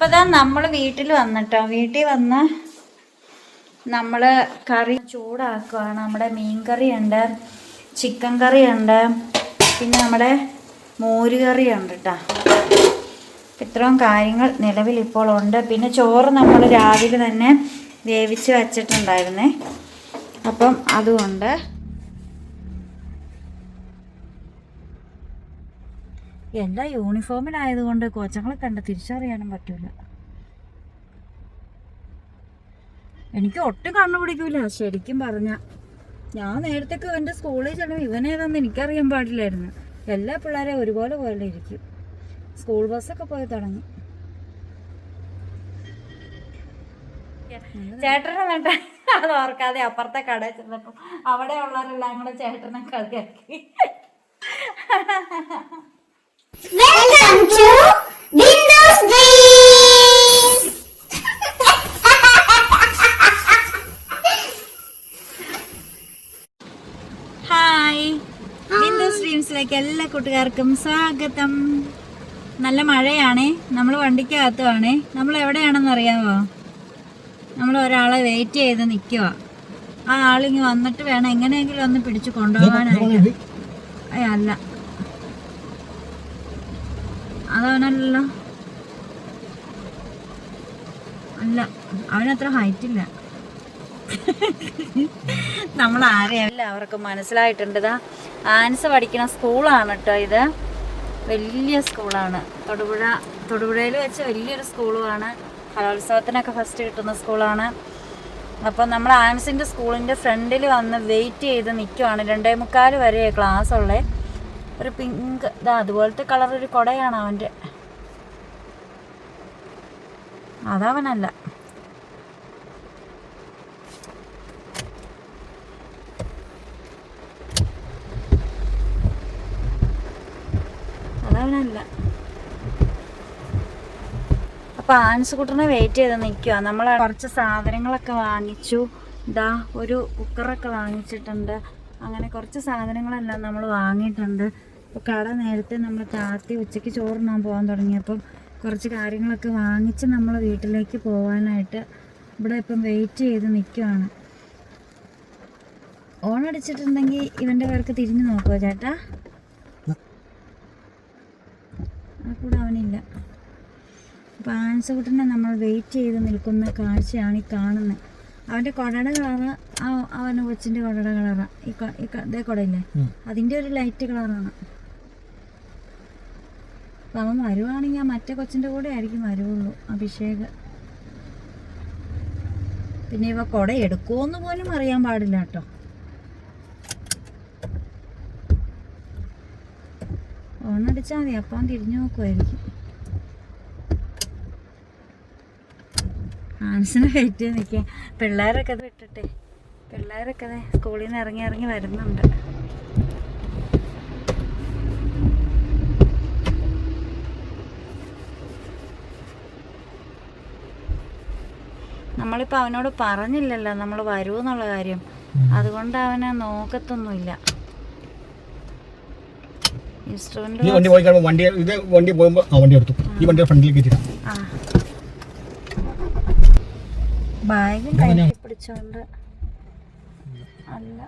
അപ്പോൾ ഇതാ നമ്മൾ വീട്ടിൽ വന്നിട്ടോ. വീട്ടിൽ വന്ന് നമ്മൾ കറി ചൂടാക്കുകയാണ് നമ്മുടെ മീൻ ഉണ്ട് ചിക്കൻ കറി ഉണ്ട് പിന്നെ നമ്മുടെ മോര് കറിയുണ്ട് കേട്ടോ ഇത്രയും കാര്യങ്ങൾ നിലവിൽ ഇപ്പോൾ ഉണ്ട്. പിന്നെ ചോറ് നമ്മൾ രാവിലെ തന്നെ വേവിച്ച് വച്ചിട്ടുണ്ടായിരുന്നേ. അപ്പം അതുകൊണ്ട് എല്ലാ യൂണിഫോമിലായതുകൊണ്ട് കൊച്ചങ്ങളെ കണ്ട് തിരിച്ചറിയാനും പറ്റൂല. എനിക്ക് ഒട്ടും കണ്ണുപിടിക്കൂല ശരിക്കും പറഞ്ഞ. ഞാൻ നേരത്തേക്ക് എന്റെ സ്കൂളിൽ ചെല്ലുമ്പോൾ ഇവനേതാന്ന് എനിക്കറിയാൻ പാടില്ലായിരുന്നു. എല്ലാ പിള്ളേരെയും ഒരുപോലെ പോലെ ഇരിക്കും. സ്കൂൾ ബസ്സൊക്കെ പോയി തുടങ്ങി. ചേട്ടനെ വേണ്ട അത് ഓർക്കാതെ അപ്പുറത്തെ കടയിൽ ചെന്നപ്പോൾ അവിടെ ഉള്ളവരെല്ലാം കൂടെ ചേട്ടനെ കളിയാക്കി. Welcome to Windows! Hi Windows എല്ലാ കൂട്ടുകാർക്കും സ്വാഗതം. നല്ല മഴയാണേ. നമ്മൾ വണ്ടിക്കകത്തുവാണേ. നമ്മൾ എവിടെയാണെന്ന് അറിയാമോ നമ്മൾ ഒരാളെ വെയിറ്റ് ചെയ്ത് നിൽക്കുക ആ ആളിങ്ങ് വന്നിട്ട് വേണം എങ്ങനെയെങ്കിലും ഒന്ന് പിടിച്ചു കൊണ്ടുപോകാനായിട്ട്. അല്ല. അതവനല്ലോ അല്ല അവനത്ര ഹൈറ്റ് ഇല്ല. നമ്മൾ ആരെയല്ല അവർക്ക് മനസ്സിലായിട്ടുണ്ട്. ഇതാ ആൻസ് പഠിക്കുന്ന സ്കൂളാണ് കേട്ടോ ഇത്. വലിയ സ്കൂളാണ്. തൊടുപുഴ തൊടുപുഴയിൽ വെച്ച് വലിയൊരു സ്കൂളുമാണ്. കലോത്സവത്തിനൊക്കെ ഫസ്റ്റ് കിട്ടുന്ന സ്കൂളാണ്. അപ്പം നമ്മൾ ആൻസിന്റെ സ്കൂളിന്റെ ഫ്രണ്ടിൽ വന്ന് വെയിറ്റ് ചെയ്ത് നിൽക്കുവാണ് രണ്ടേ മുക്കാൽ വരെ ക്ലാസ് ഉള്ളേ. ഒരു പിങ്ക് ഇതാ അതുപോലത്തെ കളർ ഒരു കുടയാണ് അവന്റെ. അതവനല്ല. അതവനല്ല. അപ്പൊ ആൻസുകുട്ടനെ വെയിറ്റ് ചെയ്ത് നിൽക്കുക നമ്മൾ കുറച്ച് സാധനങ്ങളൊക്കെ വാങ്ങിച്ചു. ഇതാ ഒരു കുക്കറൊക്കെ വാങ്ങിച്ചിട്ടുണ്ട്. അങ്ങനെ കുറച്ച് സാധനങ്ങളെല്ലാം നമ്മൾ വാങ്ങിയിട്ടുണ്ട്. അപ്പോൾ കട നേരത്തെ നമ്മൾ താത്തി ഉച്ചയ്ക്ക് ചോറുണ്ണാൻ പോകാൻ തുടങ്ങിയപ്പം കുറച്ച് കാര്യങ്ങളൊക്കെ വാങ്ങിച്ച് നമ്മൾ വീട്ടിലേക്ക് പോകാനായിട്ട് ഇവിടെ ഇപ്പം വെയിറ്റ് ചെയ്ത് നിൽക്കുവാണ് അടിച്ചിട്ടുണ്ടെങ്കിൽ ഇവന്റെ പേർക്ക് തിരിഞ്ഞു നോക്കുമോ ചേട്ടാ? ആ. കൂടെ അവനില്ല. അപ്പോൾ ആൻസുകുട്ടനെ നമ്മൾ വെയിറ്റ് ചെയ്ത് നിൽക്കുന്ന കാഴ്ചയാണ് ഈ കാണുന്നത് അവന്റെ കൊടയുടെ കളറ് ആ അവന്റെ കൊച്ചിന്റെ കൊടയുടെ കളറാണ് ഈ കുടയില്ലേ? അതിന്റെ ഒരു ലൈറ്റ് കളറാണ് അപ്പം അവൻ വരുവാണെങ്കിൽ ആ മറ്റേ കൊച്ചിന്റെ കൂടെ ആയിരിക്കും വരുവുള്ളൂ അഭിഷേക്. പിന്നെ ഇവ കുട എടുക്കുമെന്ന് പോലും അറിയാൻ പാടില്ല കേട്ടോ. ഓണടിച്ചാൽ മതി അപ്പം തിരിഞ്ഞു നോക്കുമായിരിക്കും ആൻസിനെ വെയിറ്റ് ചെയ്ത് നിൽക്കുക പിള്ളേരൊക്കെ അത് വിട്ടിട്ടെ പിള്ളേരൊക്കെ അതെ സ്കൂളിൽ നിന്ന് ഇറങ്ങി ഇറങ്ങി വരുന്നുണ്ട്. നമ്മളിപ്പോൾ അവനോട് പറഞ്ഞില്ലല്ലോ നമ്മൾ വരുമെന്നുള്ള കാര്യം. അതുകൊണ്ട് അവനെ നോക്കത്തൊന്നുമില്ല. ഈ വണ്ടി പോയി കഴിയുമ്പോൾ വണ്ടി ഇത് വണ്ടി പോകുമ്പോൾ ആ വണ്ടി എടുത്തു. ഈ വണ്ടിയുടെ ബാഗും കയ്യിൽ പിടിച്ചോണ്ട്. അല്ല.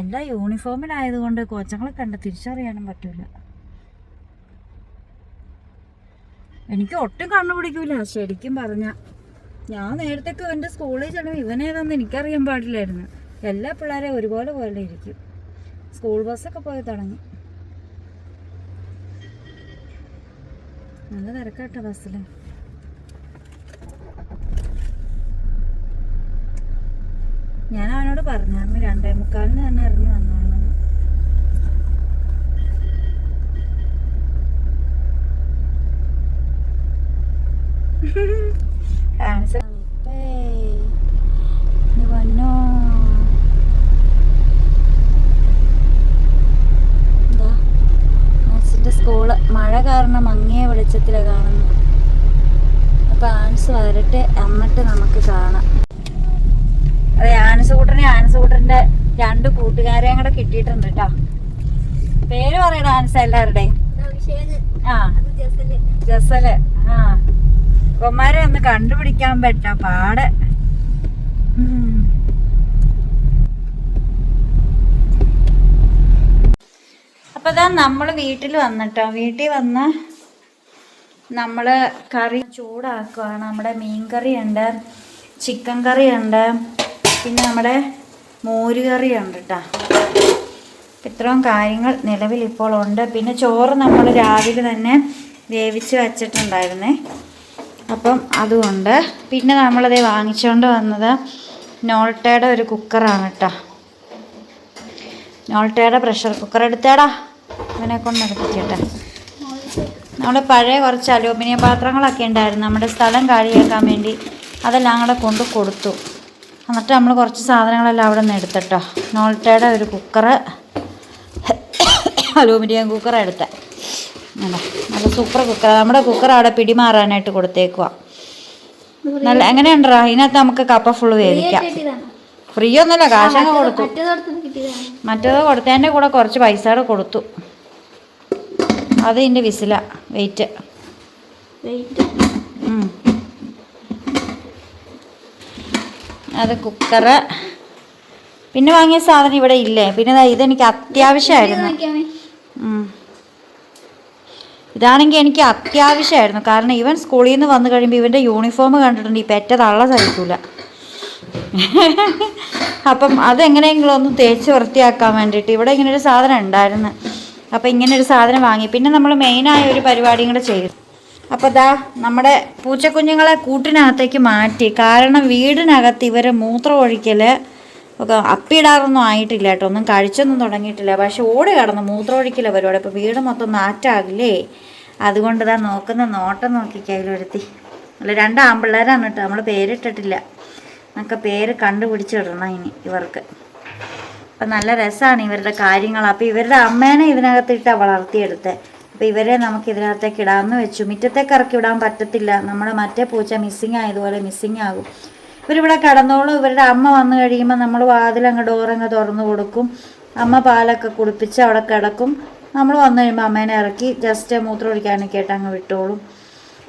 എല്ലാ യൂണിഫോമിലായതുകൊണ്ട് കൊച്ചങ്ങളെ കണ്ട് തിരിച്ചറിയാനും പറ്റൂല. എനിക്ക് ഒട്ടും കണ്ണു പിടിക്കൂല. ശരിക്കും പറഞ്ഞ. ഞാൻ നേരത്തെ എന്റെ സ്കൂളിൽ ചെല്ലുമ്പോൾ ഇവനേതാന്ന് എനിക്കറിയാൻ പാടില്ലായിരുന്നു. എല്ലാ പിള്ളേരെയും ഒരുപോലെ പോലെ ഇരിക്കും. സ്കൂൾ ബസ്സൊക്കെ പോയി തുടങ്ങി. നല്ല തിരക്കാട്ടോ ബസ്സിൽ ഞാൻ അവനോട് പറഞ്ഞായിരുന്നു രണ്ടേ മുക്കാലിന് തന്നെ ഇറങ്ങി വന്നോളാം കാരണം അങ്ങേ വെളിച്ചത്തിൽ കാണുന്നു. അപ്പൊ ആൻസ് വരട്ടെ എന്നിട്ട് നമുക്ക് കാണാം. അതെ ആൻസ് കൂട്ടറിന്റെ രണ്ട് കൂട്ടുകാരെയും കൂടെ കിട്ടിയിട്ടുണ്ട് കേട്ടോ പേര് പറയണ ആൻസ് എല്ലാവരുടെയും. ആ ജസൽ ആ. കൊമാരെ ഒന്ന് കണ്ടുപിടിക്കാൻ പറ്റ പാട്. ഉം. അപ്പൊ ഇതാ നമ്മൾ വീട്ടിൽ വന്നിട്ടോ. വീട്ടിൽ വന്ന് നമ്മൾ കറി ചൂടാക്കുകയാണ് നമ്മുടെ മീൻ ഉണ്ട് ചിക്കൻ കറി ഉണ്ട് പിന്നെ നമ്മുടെ മോര് കറിയുണ്ട് കേട്ടോ ഇത്രയും കാര്യങ്ങൾ നിലവിൽ ഇപ്പോൾ ഉണ്ട്. പിന്നെ ചോറ് നമ്മൾ രാവിലെ തന്നെ വേവിച്ച് വച്ചിട്ടുണ്ടായിരുന്നേ. അപ്പം അതുകൊണ്ട് പിന്നെ നമ്മളത് വാങ്ങിച്ചുകൊണ്ട് വന്നത് നോൾട്ടയുടെ ഒരു കുക്കറാണ് കേട്ടോ നോൾട്ടയുടെ പ്രഷർ കുക്കർ എടുത്തേടാ. അവനെ കൊണ്ട് എടുപ്പിക്കട്ടെ നമ്മൾ പഴയ കുറച്ച് അലൂമിനിയം പാത്രങ്ങളൊക്കെ ഉണ്ടായിരുന്നു. നമ്മുടെ സ്ഥലം കാലിയാക്കാൻ വേണ്ടി അതെല്ലാം കൂടെ കൊണ്ട് കൊടുത്തു. എന്നിട്ട് നമ്മൾ കുറച്ച് സാധനങ്ങളെല്ലാം അവിടെ നിന്ന് എടുത്തിട്ടോ. നോൾട്ടയുടെ ഒരു കുക്കറ് അലൂമിനിയം കുക്കർ എടുത്ത. നല്ല സൂപ്പർ കുക്കർ നമ്മുടെ കുക്കർ അവിടെ പിടിമാറാനായിട്ട് കൊടുത്തേക്കുക നല്ല എങ്ങനെയുണ്ടോ ഇതിനകത്ത് നമുക്ക് കപ്പ ഫുള്ള് വേവിക്കാം. ഫ്രീ ഒന്നുമല്ല കാശങ്ങ് കൊടുത്തു മറ്റേത് കൊടുത്തതിന്റെ കൂടെ കുറച്ച് പൈസ കൂടെ കൊടുത്തു. അത് ഇതിന്റെ വിസില വെയിറ്റ് അത് കുക്കറ് പിന്നെ വാങ്ങിയ സാധനം ഇവിടെ ഇല്ലേ? പിന്നെ ഇതെനിക്ക് അത്യാവശ്യമായിരുന്നു. ഇതാണെങ്കിൽ എനിക്ക് അത്യാവശ്യമായിരുന്നു. കാരണം ഇവൻ സ്കൂളിൽ നിന്ന് വന്നു കഴിയുമ്പോൾ ഇവന്റെ യൂണിഫോം കണ്ടിട്ടുണ്ട്. ഈ പെറ്റ തള്ള സഹിക്കൂല. അപ്പം അതെങ്ങനെയെങ്കിലും ഒന്ന് തേച്ച് വൃത്തിയാക്കാൻ വേണ്ടിയിട്ട് ഇവിടെ ഇങ്ങനെ ഒരു സാധനം ഉണ്ടായിരുന്നു. അപ്പം ഇങ്ങനെ ഒരു സാധനം വാങ്ങി. പിന്നെ നമ്മൾ മെയിനായ ഒരു പരിപാടിയും കൂടെ ചെയ്തു. അപ്പോൾ ദാ നമ്മുടെ പൂച്ചക്കുഞ്ഞുങ്ങളെ കൂട്ടിനകത്തേക്ക് മാറ്റി. കാരണം വീടിനകത്ത് ഇവർ മൂത്രം ഒഴിക്കൽ ഒക്കെ അപ്പിടാറൊന്നും ആയിട്ടില്ല കേട്ടോ. ഒന്നും കഴിച്ചൊന്നും തുടങ്ങിയിട്ടില്ല. പക്ഷെ ഓടി കടന്ന് മൂത്രം ഒഴിക്കില്ല പരിപാടി. അപ്പോൾ വീട് മൊത്തം നാറ്റാകില്ലേ? അതുകൊണ്ട് ഇതാ നോക്കുന്ന നോട്ടം നോക്കി കയ്യിലൊരുത്തി അല്ല രണ്ട് ആമ്പിള്ളേരാണ് കേട്ടോ. നമ്മൾ പേരിട്ടിട്ടില്ല. നമുക്ക് പേര് കണ്ടുപിടിച്ചിടണം ഇനി ഇവർക്ക്. അപ്പം നല്ല രസമാണ് ഇവരുടെ കാര്യങ്ങൾ അപ്പോൾ ഇവരുടെ അമ്മേനെ ഇതിനകത്തിട്ടാണ് വളർത്തിയെടുത്തത് അപ്പോൾ ഇവരെ നമുക്ക് ഇതിനകത്തേക്ക് ഇടാമെന്ന് വെച്ചു. മുറ്റത്തേക്ക് ഇറക്കി വിടാൻ പറ്റത്തില്ല. നമ്മുടെ മറ്റേ പൂച്ച മിസ്സിങ് ആയതുപോലെ മിസ്സിങ് ആകും. ഇവരിവിടെ കടന്നോളും. ഇവരുടെ അമ്മ വന്നു കഴിയുമ്പോൾ നമ്മൾ വാതിലങ്ങ് ഡോറങ്ങ് തുറന്നു കൊടുക്കും. അമ്മ പാലൊക്കെ കുടിപ്പിച്ച് അവിടെ കിടക്കും. നമ്മൾ വന്നു കഴിയുമ്പോൾ അമ്മേനെ ഇറക്കി ജസ്റ്റ് മൂത്രം ഒഴിക്കാനൊക്കെ ആയിട്ട് അങ്ങ് വിട്ടോളും.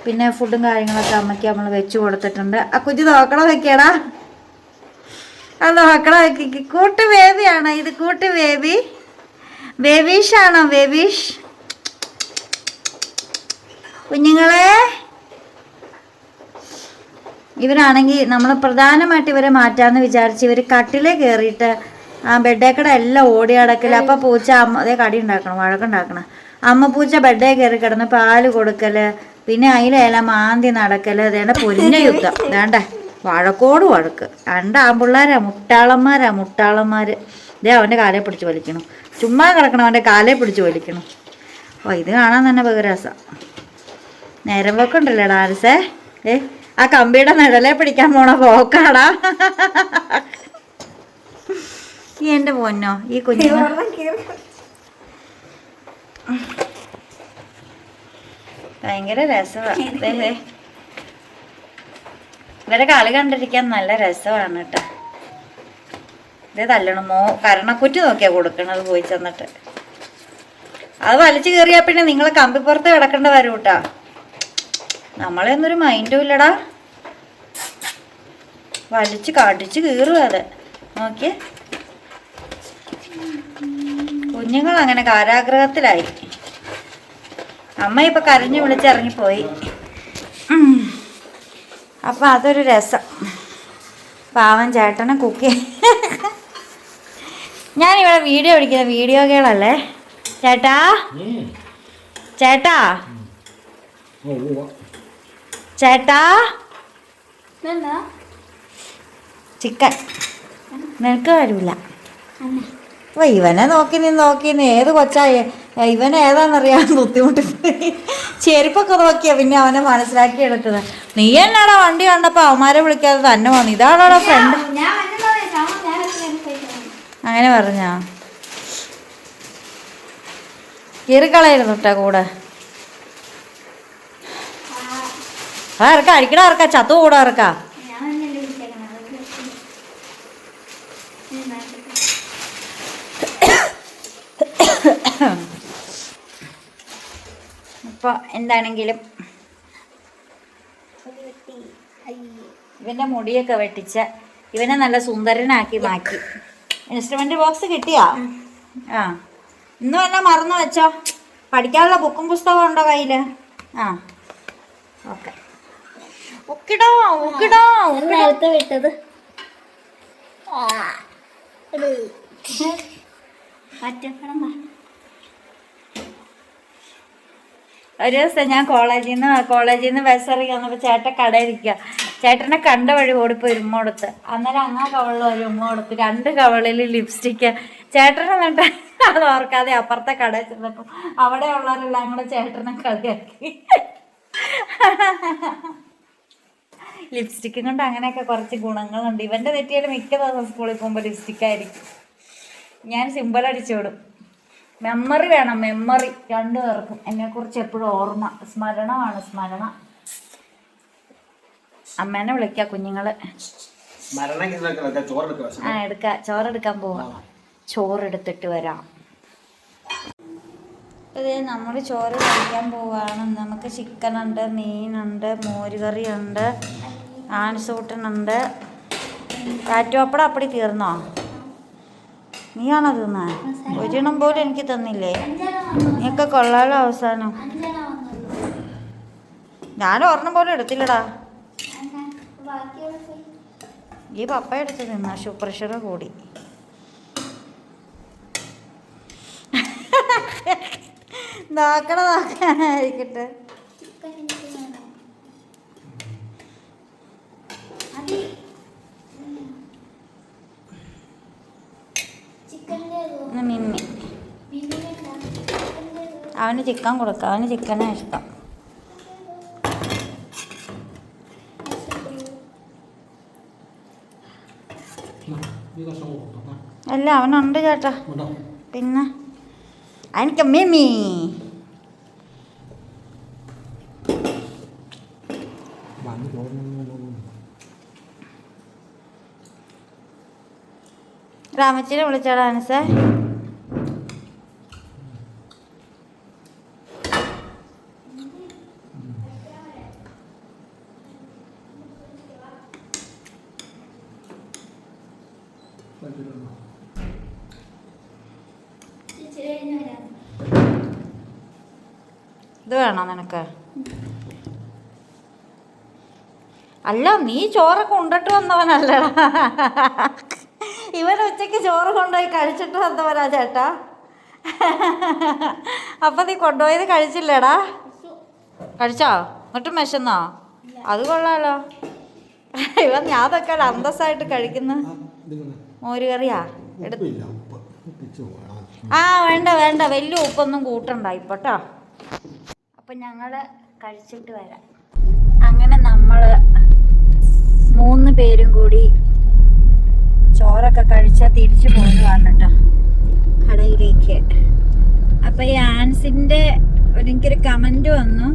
പിന്നെ ഫുഡും കാര്യങ്ങളൊക്കെ അമ്മയ്ക്ക് നമ്മൾ വെച്ച് കൊടുത്തിട്ടുണ്ട്. ആ കുഞ്ഞു നോക്കണം വെക്കടാ? ആ നോക്കണം വെക്കി കൂട്ട് ബേബിയാണോ ഇത് കൂട്ട് ബേബി ബേബീഷ് ആണോ? കുഞ്ഞുങ്ങളെ. ഇവരാണെങ്കിൽ നമ്മൾ പ്രധാനമായിട്ട് ഇവരെ മാറ്റാന്ന് വിചാരിച്ച് ഇവർ കട്ടിലേ കയറിയിട്ട് ആ ബെഡേക്കട എല്ലാം ഓടി അടക്കൽ അപ്പം പൂച്ച അമ്മ അതേ കടി ഉണ്ടാക്കണം വഴക്കുണ്ടാക്കണം. അമ്മ പൂച്ച ബെഡേ കയറി കിടന്ന് പാൽ കൊടുക്കൽ. പിന്നെ അതിലേല മാന്തി നടക്കൽ അതേണ്ട പൊരിഞ്ഞ യുദ്ധം. വേണ്ട വഴക്കോട് വഴക്ക്. രണ്ട് ആമ്പിള്ളേരാ മുട്ടാളന്മാരാ മുട്ടാളന്മാര്. ഇതേ അവന്റെ കാലെ പിടിച്ച് വലിക്കണം. ചുമ്മാ കിടക്കണം അവന്റെ കാലെ പിടിച്ച് വലിക്കണം. ഓ ഇത് കാണാൻ തന്നെ ബഹുരസം നേരം വെക്കുണ്ടല്ലേ ഡാൻസേ? ഏ ആ കമ്പിയുടെ നിഴലെ പിടിക്കാൻ പോണ പോക്കാടാ. ഈ എന്റെ പൊന്നോ ഈ കുഞ്ഞു ഭയങ്കര രസമാണ് ഇവരെ കളി കണ്ടിരിക്കാൻ നല്ല രസമാണ് കേട്ടോ. ഇത് തല്ലണം. മോ കരണക്കുറ്റി നോക്കിയാ കൊടുക്കണത് പോയി ചെന്നിട്ട്. അത് വലിച്ചു കയറിയാ പിന്നെ നിങ്ങൾ കമ്പിപ്പുറത്ത് കിടക്കേണ്ട വരും കേട്ടാ നമ്മളെ ഒന്നൊരു മൈൻഡും ഇല്ലടാ. വലിച്ചു കടിച്ചു കീറുക അത്. നോക്കിയേ. കുഞ്ഞുങ്ങൾ അങ്ങനെ കാരാഗ്രഹത്തിലായി. അമ്മ ഇപ്പൊ കരഞ്ഞു വിളിച്ചിറങ്ങിപ്പോയി പോയി അപ്പൊ അതൊരു രസം. പാവൻ ചേട്ടനെ കുക്ക്. ഞാനിവിടെ വീഡിയോ പിടിക്കുന്ന വീഡിയോ കേളല്ലേ ചേട്ടാ? ചേട്ടാ? ചേട്ടാ ചിക്കൻ. നിനക്ക് വരൂല. ഇവനെ നോക്കി നീ നോക്കി നീ ഏത് കൊച്ചായി? ഇവൻ ഏതാണെന്നറിയാൻ ബുദ്ധിമുട്ട് ചെരുപ്പൊക്കെ നോക്കിയാ പിന്നെ അവനെ മനസ്സിലാക്കി എടുത്തത്. നീ എന്നാടാ വണ്ടി കണ്ടപ്പോ അവന്മാരെ വിളിക്കാതെ തന്നെ വന്നു? ഇതാണോടാ ഫ്രണ്ട് അങ്ങനെ പറഞ്ഞാ? കീറിക്കളയായിരുന്നു കേട്ടോ കൂടെ? ആ. ഇറക്ക അടിക്കടാ ഇറക്ക ചത്തു കൂടെ ഇറക്ക. അപ്പോൾ എന്താണെങ്കിലും ഇവന്റെ മുടിയൊക്കെ വെട്ടിച്ച ഇവനെ നല്ല സുന്ദരനാക്കി മാറ്റി. ഇൻസ്ട്രുമെന്റ് ബോക്സ് കിട്ടിയാ? ആ. ഇന്നും എന്നെ മറന്നു വെച്ചോ. പഠിക്കാനുള്ള ബുക്കും പുസ്തകവും ഉണ്ടോ കയ്യിൽ? ആ. ഓക്കെ. ഉക്കിടോ ഉക്കിടോ നേരത്തെ വിട്ടത്. പറ്റപ്പെടണ്ട ഒരു ദിവസം ഞാൻ കോളേജിൽ നിന്ന് കോളേജിൽ നിന്ന് ബസ് ഇറങ്ങി വന്നപ്പോൾ ചേട്ടൻ കടയിരിക്കുക ചേട്ടനെ കണ്ട വഴി ഓടിപ്പോയി ഉമ്മ കൊടുത്ത്. അന്നേരം അങ്ങാ കവളിൽ ഒരു ഉമ്മ കൊടുത്ത് രണ്ട് കവളിൽ ലിപ്സ്റ്റിക്ക് ചേട്ടനെ കണ്ട അത് ഓർക്കാതെ അപ്പുറത്തെ കടയിൽ ചെന്നപ്പോൾ അവിടെ ഉള്ളവരെല്ലാം കൂടെ ചേട്ടനെ കളിയാക്കി. ലിപ്സ്റ്റിക്കും കൊണ്ട് അങ്ങനെയൊക്കെ കുറച്ച് ഗുണങ്ങളുണ്ട്. ഇവന്റെ തെറ്റിയാലും മിക്ക ദിവസം സ്കൂളിൽ പോകുമ്പോൾ ലിപ്സ്റ്റിക്കായിരിക്കും ഞാൻ സിമ്പിൾ അടിച്ചോടും മെമ്മറി വേണം മെമ്മറി രണ്ടു പേർക്കും. എന്നെക്കുറിച്ച് എപ്പോഴും ഓർമ്മ. സ്മരണമാണ് സ്മരണ. അമ്മേനെ വിളിക്ക കുഞ്ഞുങ്ങൾ. ആ എടുക്ക. ചോറെടുക്കാൻ പോവാം. ചോറെടുത്തിട്ട് വരാം. അതെ നമ്മൾ ചോറ് കഴിക്കാൻ പോവാണ്. നമുക്ക് ചിക്കൻ ഉണ്ട് മീനുണ്ട് മോരുകറി ഉണ്ട് ആൻസൂട്ടനുണ്ട് കാറ്റുപപ്പടം അപ്പടി തീർന്നോ? നീയാണോ തിന്നാ ഒരെണ്ണം പോലും എനിക്ക് തന്നില്ലേ? നീയൊക്കെ കൊള്ളാലോ അവസാനം. ഞാൻ ഒരെണ്ണം പോലും എടുത്തില്ലടാ. ഈ പപ്പ എടുത്ത് നിന്ന ഷുഗർ പ്രഷർ കൂടി. നോക്കണ നോക്കാനായിരിക്കട്ടെ ഇന്ന് മിമ്മി അവന് ചിക്കൻ കൊടുക്കുക അവന് ചിക്കനാണ് ഇഷ്ടം. അല്ല അവനുണ്ട് ചേട്ടാ. പിന്നെ? എനിക്ക് മിമ്മി രാമച്ചിനെ വിളിച്ചാടാ അനസേ. ഇത് വേണോ നിനക്ക്? അല്ല നീ ചോറൊക്കെ ഉണ്ടിട്ട് വന്നവനല്ലടാ. ഇവൻ ഉച്ചയ്ക്ക് ചോറ് കൊണ്ടുപോയി കഴിച്ചിട്ട് വന്നവനാ ചേട്ടാ. അപ്പൊ നീ കൊണ്ടുപോയത് കഴിച്ചില്ലേടാ? കഴിച്ചോ. എന്നിട്ടും വിശന്നോ? അത് കൊള്ളാലോ. ഇവൻ ഞാൻ അതൊക്കെ അന്തസ്സായിട്ട് കഴിക്കുന്ന. മോരുകറിയാ? എടുത്ത്. ആ വേണ്ട വേണ്ട. വലിയ ഉപ്പൊന്നും കൂട്ടണ്ട ഇപ്പോട്ടോ അപ്പം ഞങ്ങൾ കഴിച്ചിട്ട് വരാം. അങ്ങനെ നമ്മൾ മൂന്ന് പേരും കൂടി ചോറൊക്കെ കഴിച്ചാൽ തിരിച്ചു പോകുന്നതാണ് കേട്ടോ കടയിലേക്ക്. അപ്പം ഈ ആൻസിന്റെ എനിക്കൊരു കമന്റ് വന്നു.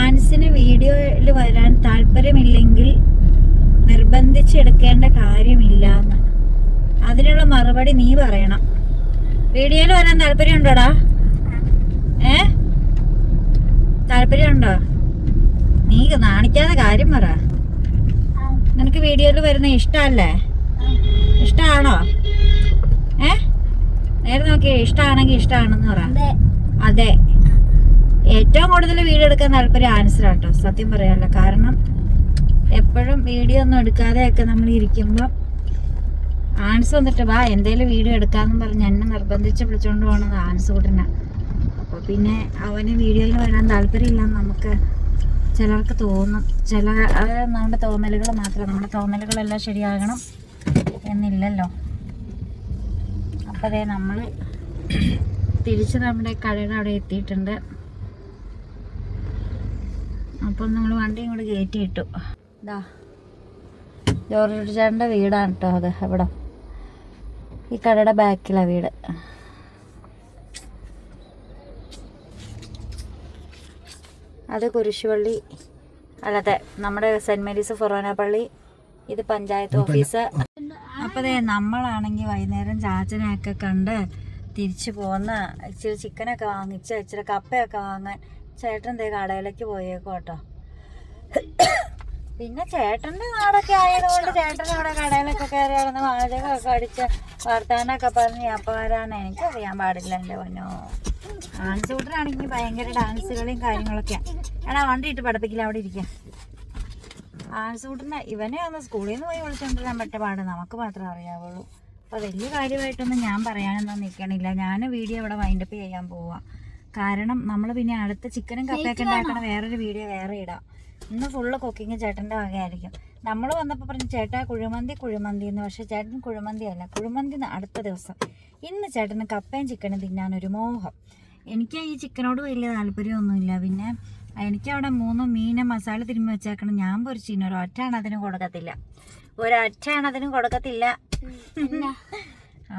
ആൻസിന് വീഡിയോയിൽ വരാൻ താല്പര്യമില്ലെങ്കിൽ നിർബന്ധിച്ചെടുക്കേണ്ട കാര്യമില്ല എന്ന് അതിനുള്ള മറുപടി നീ പറയണം. വീഡിയോയിൽ വരാൻ താല്പര്യമുണ്ടോടാ? ഏ? താല്പര്യമുണ്ടോ? നീ നാണിക്കാതെ കാര്യം പറ. നിനക്ക് വീഡിയോയിൽ വരുന്ന ഇഷ്ടമല്ലേ? ഇഷ്ടമാണോ? ഏ? നേരെ നോക്കി ഇഷ്ടമാണെങ്കിൽ ഇഷ്ടമാണെന്ന് പറ. അതെ. ഏറ്റവും കൂടുതൽ വീഡിയോ എടുക്കാൻ താല്പര്യം ആൻസർ ആട്ടോ സത്യം പറയാമല്ലോ കാരണം എപ്പോഴും വീഡിയോ ഒന്നും എടുക്കാതെയൊക്കെ നമ്മൾ ഇരിക്കുമ്പോൾ ആൻസ് വന്നിട്ട് വാ എന്തേലും വീഡിയോ എടുക്കാന്ന് പറഞ്ഞ് എന്നെ നിർബന്ധിച്ച് വിളിച്ചുകൊണ്ട് പോകണത് ആൻസ് കൂട്ടന. അപ്പോൾ പിന്നെ അവന് വീഡിയോയിൽ വരാൻ താല്പര്യമില്ലെന്ന് നമുക്ക് ചിലർക്ക് തോന്നും. ചില നമ്മുടെ തോന്നലുകൾ മാത്രം നമ്മുടെ തോന്നലുകളെല്ലാം ശരിയാകണം എന്നില്ലല്ലോ. അപ്പോൾ അതെ നമ്മൾ തിരിച്ച് നമ്മുടെ കടയുടെ അവിടെ എത്തിയിട്ടുണ്ട്. അപ്പം നമ്മൾ വണ്ടി ഇങ്ങോട്ട് കയറ്റി ഇട്ടു ഇതാ ജോർജ് ചേട്ടന്റെ വീടാണ് കേട്ടോ അത് അവിടെ. ഈ കടയുടെ ബാക്കിലാണ് വീട്. അത് കുരിശുപള്ളി അല്ലാതെ നമ്മുടെ സെന്റ് മേരീസ് ഫൊറോന പള്ളി ഇത് പഞ്ചായത്ത് ഓഫീസ്. അപ്പോൾ ദേ നമ്മളാണെങ്കിൽ വൈകുന്നേരം ചാച്ചനെയൊക്കെ കണ്ട് തിരിച്ചു പോന്ന് ഇച്ചിരി ചിക്കനൊക്കെ വാങ്ങിച്ച് ഇച്ചിരി കപ്പയൊക്കെ വാങ്ങാൻ ചേട്ടൻ ദേ കടയിലേക്ക് പോയേക്കോ കേട്ടോ പിന്നെ ചേട്ടന്റെ നാടൊക്കെ ആയതുകൊണ്ട് ചേട്ടൻ അവിടെ കടയിലൊക്കെ കയറി കിടന്ന് ഒക്കെ അടിച്ച് വർത്താനൊക്കെ പറഞ്ഞ് അപ്പകാരാണ് എനിക്ക് എനിക്കറിയാൻ പാടില്ല എന്റെ പൊന്നോ. ആൺചൂട്ടനാണെങ്കിൽ ഭയങ്കര ഡാൻസുകളും കാര്യങ്ങളൊക്കെയാണ് കാര്യങ്ങളൊക്കെയാ. എടാ വണ്ടി ഇട്ട് പഠിപ്പിക്കില്ല അവിടെ ഇരിക്കാം. ആൺസൂട്ടിന് ഇവനെ ഒന്ന് സ്കൂളിൽ നിന്ന് പോയി വിളിച്ചുകൊണ്ടിരാൻ പറ്റ പാട് നമുക്ക് മാത്രമേ അറിയാവുള്ളൂ. അപ്പോൾ വലിയ കാര്യമായിട്ടൊന്നും ഞാൻ പറയാനൊന്നും നിൽക്കണില്ല ഞാൻ വീഡിയോ ഇവിടെ വൈൻഡപ്പ് ചെയ്യാൻ പോവാ. കാരണം നമ്മൾ പിന്നെ അടുത്ത ചിക്കനും കപ്പയൊക്കെ ഉണ്ടാക്കണ വേറൊരു വീഡിയോ വേറെ ഇടാം. ഇന്ന് ഫുള്ള് കുക്കിങ് ചേട്ടന്റെ വകയായിരിക്കും. നമ്മൾ വന്നപ്പോൾ പറഞ്ഞു ചേട്ടാ കുഴിമന്തി കുഴിമന്തി എന്ന്. പക്ഷേ ചേട്ടൻ കുഴിമന്തി അല്ല കുഴിമന്തി അടുത്ത ദിവസം. ഇന്ന് ചേട്ടന് കപ്പയും ചിക്കനും തിന്നാനൊരു മോഹം. എനിക്ക് ഈ ചിക്കനോട് വലിയ താല്പര്യമൊന്നുമില്ല. പിന്നെ എനിക്ക് അവിടെ മൂന്ന് മീനെ മസാല തിരുമ്മി വെച്ചേക്കണം. ഞാൻ പൊരിച്ചിന് ഒരു ഒറ്റാണ് അതിന് കൊടുക്കത്തില്ല. ഒരൊറ്റാണ് അതിന് കൊടുക്കത്തില്ല.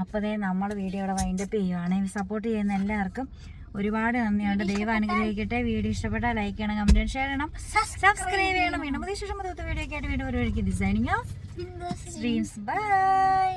അപ്പോൾ ദേ നമ്മൾ വീഡിയോ ഇവിടെ വൈൻഡപ്പ് ചെയ്യുവാണെങ്കിൽ സപ്പോർട്ട് ചെയ്യുന്ന എല്ലാവർക്കും ഒരുപാട് നന്ദിയുണ്ട്. ദൈവം അനുഗ്രഹിക്കട്ടെ. വീഡിയോ ഇഷ്ടപ്പെട്ടാൽ ലൈക്ക് ചെയ്യണം കമന്റ് ഷെയർ ചെയ്യണം. സബ്സ്ക്രൈബ് ചെയ്യണം. വീണ്ടും പുതിയ ശേഷം വീഡിയോ ഒക്കെ ആയിട്ട് വീണ്ടും ഒരു വഴിക്ക് ഡിസൈനിങ് ഓഫ് ബൈ